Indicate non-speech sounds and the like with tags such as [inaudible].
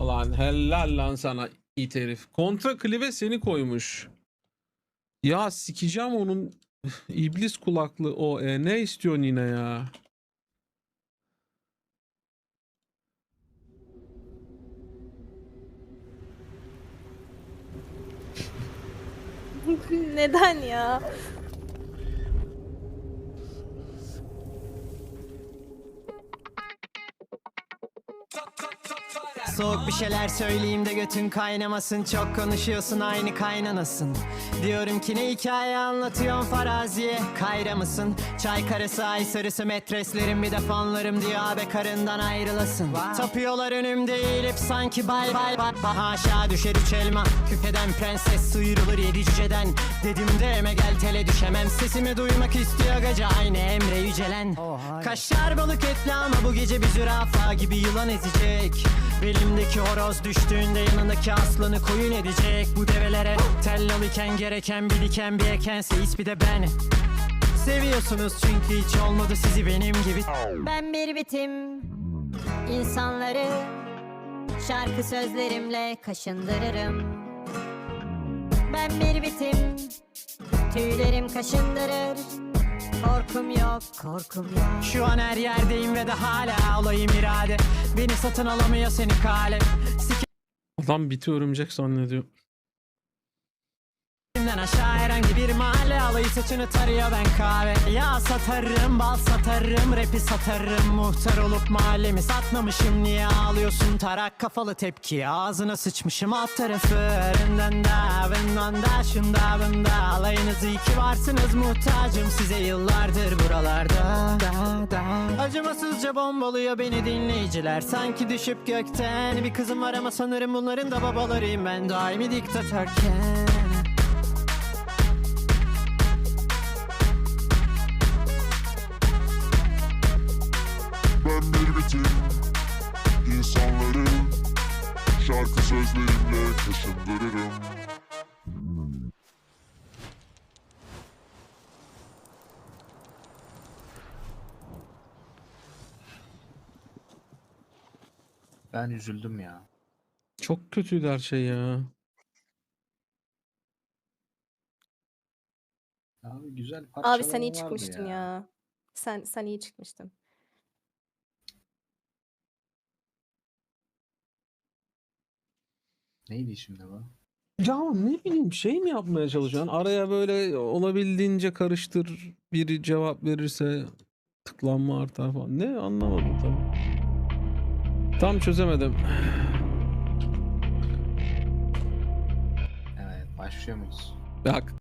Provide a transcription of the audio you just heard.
Lan helal lan sana it herif. Kontra klive seni koymuş. Ya sikeceğim onun [laughs] iblis kulaklı o e, ne istiyorsun yine ya? [laughs] Neden ya? Soğuk bir şeyler söyleyeyim de götün kaynamasın. Çok konuşuyorsun aynı kaynanasın. Diyorum ki ne hikaye anlatıyorsun faraziye? Kayra mısın? Çay karısı ay sarısı metreslerim bir de fanlarım diyor. Abi karından ayrılasın. Tapıyorlar önümde eğilip sanki bay bay bay. Bay Haşa düşer üç elma. Küfeden prenses sıyrılır yedi cüceden. Dedim de eme gel tele düşemem. Sesimi duymak istiyor gaca aynı Emre Yücelen. Kaşar balık etli ama bu gece bir zürafa gibi yılan ezecek Belimdeki horoz düştüğünde yanındaki aslanı koyun edecek Bu develere tellal iken gereken bir diken bir ekense ismi de ben Seviyorsunuz çünkü hiç olmadı sizi benim gibi Ben bir bitim insanları şarkı sözlerimle kaşındırırım. Ben bir bitim tüylerim kaşındırır. Korkum yok, korkum yok. Şu an her yerdeyim ve de hala olayım irade Beni satın alamıyor seni kale Adam biti örümcek zannediyor. Sikimden aşağı herhangi bir mahalle. Alayı saçını tarıyor ben kahve. Ya satarım bal satarım Rapi satarım. Muhtar olup mahallemi satmamışım. Niye ağlıyorsun? Tarak kafalı tepki. Ağzına sıçmışım alt tarafı. Önden da bundan da şunda bunda. Alayınız iyi ki varsınız muhtacım. Size yıllardır buralarda. Da, da. Acımasızca bombalıyor beni dinleyiciler. Sanki düşüp gökten Bir kızım var ama sanırım bunların da babalarıyım. Ben daimi diktatörken şarkı sözlerimle kaşındırırım. Ben üzüldüm ya. Çok kötüydü her şey ya. Abi güzel Abi parçalar sen iyi vardı çıkmıştın ya. Sen sen iyi çıkmıştın. Neydi şimdi bu? Ya ne bileyim şey mi yapmaya çalışıyorsun? Araya böyle olabildiğince karıştır biri cevap verirse tıklanma artar falan. Ne anlamadım tabii. Tam çözemedim. Evet başlıyor muyuz? Bak